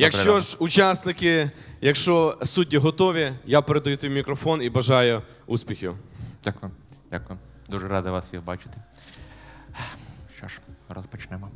Якщо ж учасники, якщо судді готові, я передаю тобі мікрофон і бажаю успіхів. Дякую. Дякую. Дуже радий вас всіх бачити. Що ж, розпочнемо.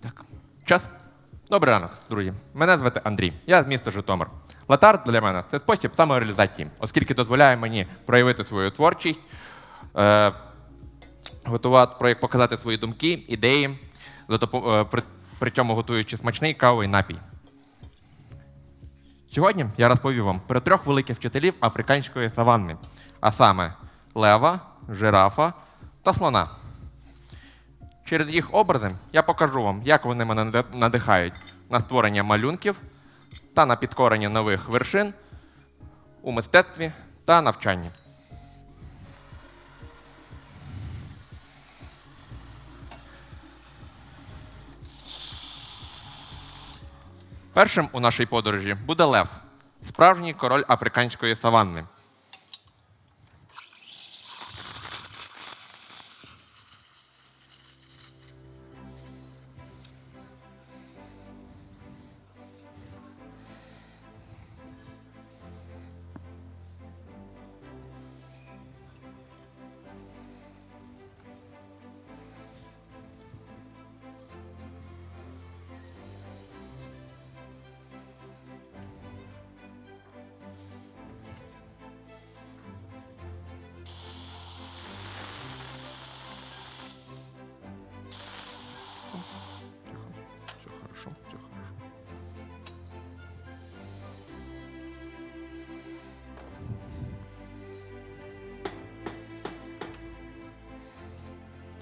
Так. Час. Добрий ранок, друзі. Мене звати Андрій. Я з міста Житомир. Латар для мене це спосіб самореалізації, оскільки дозволяє мені проявити свою творчість, е, готувати, про- показати свої думки, ідеї, е, при, цьому готуючи смачний кавовий напій. Сьогодні я розповів вам про трьох великих вчителів африканської саванни, а саме лева, жирафа та слона. Через їх образи я покажу вам, як вони мене надихають на створення малюнків та на підкорення нових вершин у мистецтві та навчанні. Першим у нашій подорожі буде лев, справжній король африканської саванни.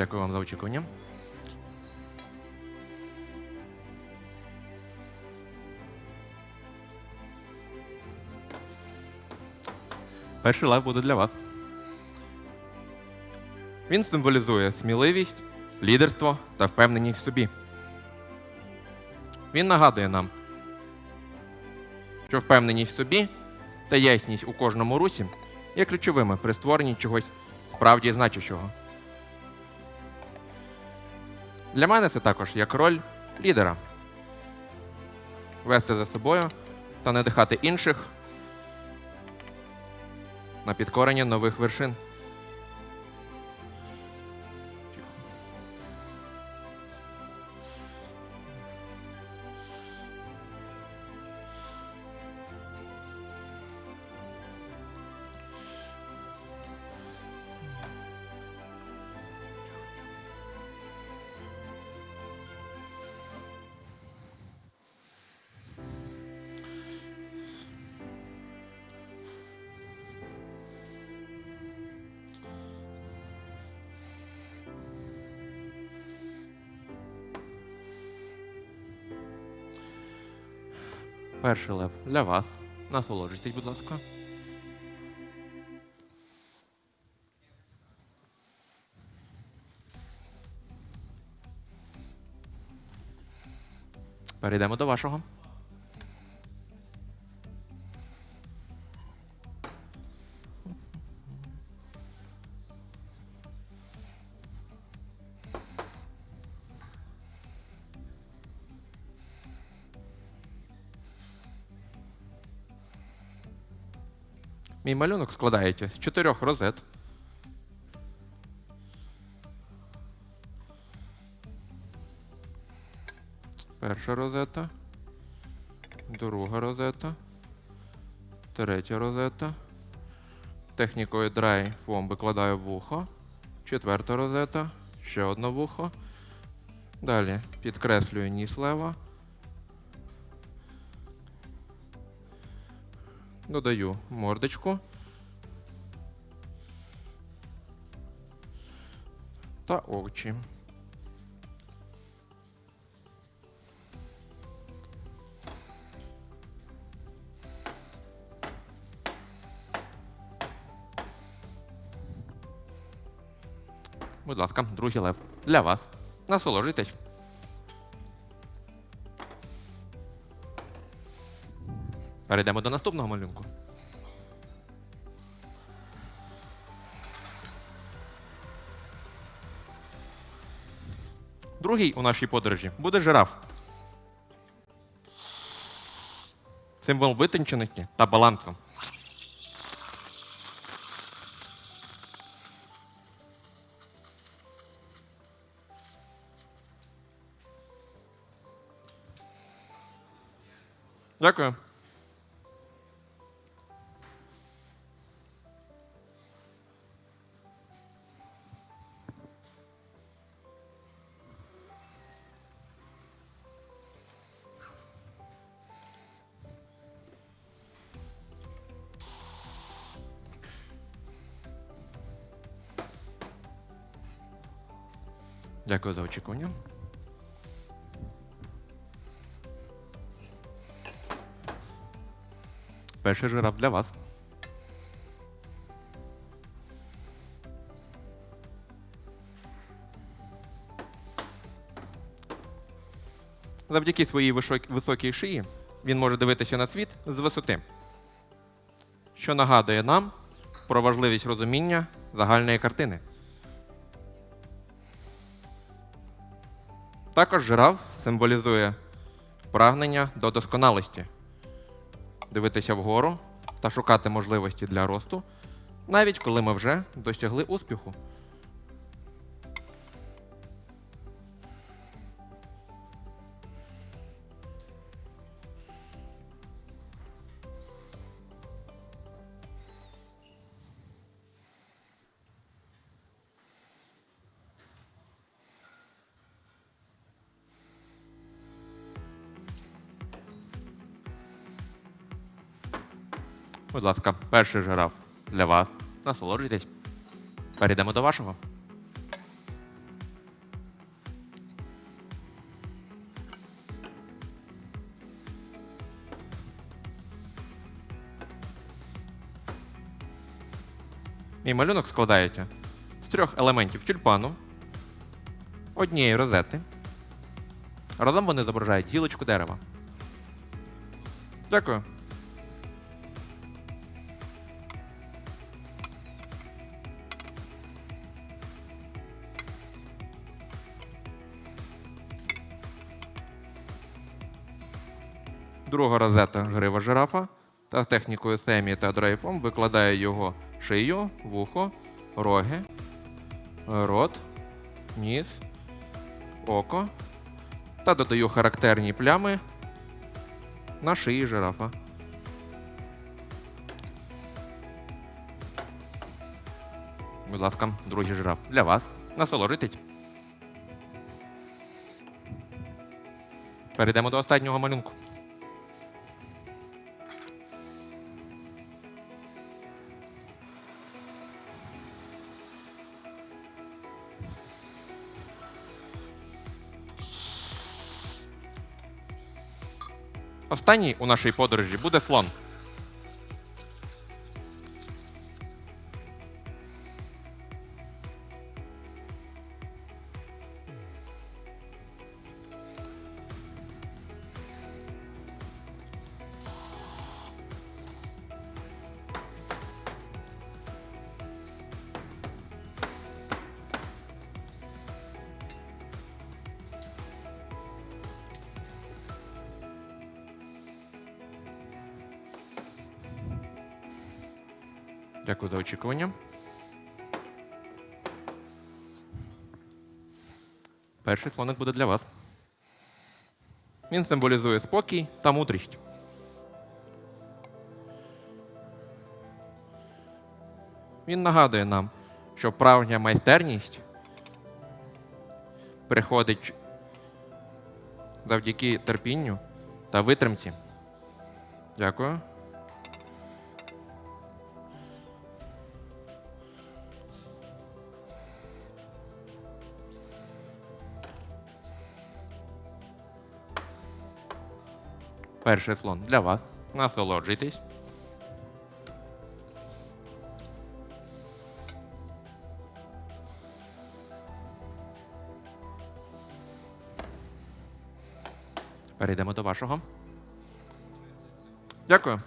Дякую вам за очікування. Перший лайв буде для вас. Він символізує сміливість, лідерство та впевненість в собі. Він нагадує нам, що впевненість в собі та ясність у кожному русі є ключовими при створенні чогось справді значущого. Для мене це також як роль лідера вести за собою та надихати інших на підкорення нових вершин. Перший лев для вас. Насолоджуйтесь, будь ласка. Перейдемо до вашого. Мій малюнок складається з чотирьох розет. Перша розета, друга розета, третя розета. Технікою Dry Foam викладаю вухо. Четверта розета, ще одне вухо. Далі підкреслюю ніс лева. Додаю мордочку. Та очі. Будь ласка, другий лев. Для вас. Насолоджуйтесь. Перейдемо до наступного малюнку. Другий у нашій подорожі буде жираф. символ витонченості та балансу. Дякую. Дякую за очікування. Перший жираф для вас. Завдяки своїй високій шиї він може дивитися на світ з висоти, що нагадує нам про важливість розуміння загальної картини. Також жираф символізує прагнення до досконалості, дивитися вгору та шукати можливості для росту, навіть коли ми вже досягли успіху. Будь ласка, перший жираф для вас. Насолоджуйтесь. Перейдемо до вашого. Мій малюнок складається з трьох елементів тюльпану, однієї розети. Разом вони зображають гілочку дерева. Дякую. Друга розета грива жирафа та технікою семі та дрейфом викладає його шию, вухо, роги, рот, ніс, око та додаю характерні плями на шиї жирафа. Будь ласка, другий жираф для вас. Насолоджуйтесь. Перейдемо до останнього малюнку. Останній у нашій подорожі буде слон. Дякую за очікування. Перший слоник буде для вас. Він символізує спокій та мудрість. Він нагадує нам, що правня майстерність приходить завдяки терпінню та витримці. Дякую. Перший слон для вас. Насолоджуйтесь. Перейдемо до вашого. Дякую.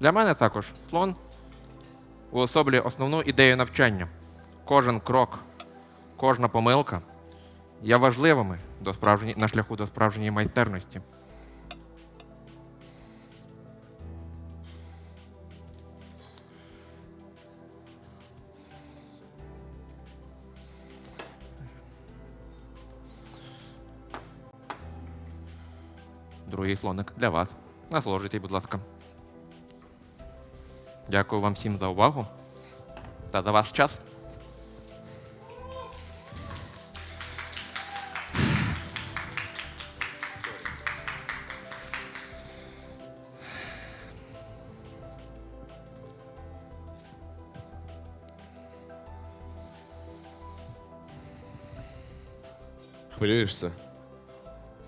Для мене також слон уособлює основну ідею навчання. Кожен крок кожна помилка є важливими до справжні... на шляху до справжньої майстерності. Другий слоник для вас. Насолоджуйтесь, будь ласка. Дякую вам всім за увагу та за ваш час. Хвилюєшся?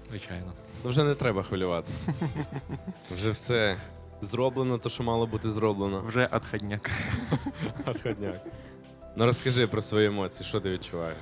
Звичайно. Ну вже не треба хвилюватися. Вже все зроблено, то, що мало бути зроблено. Вже отходняк. Отходняк. Ну розкажи про свої емоції, що ти відчуваєш?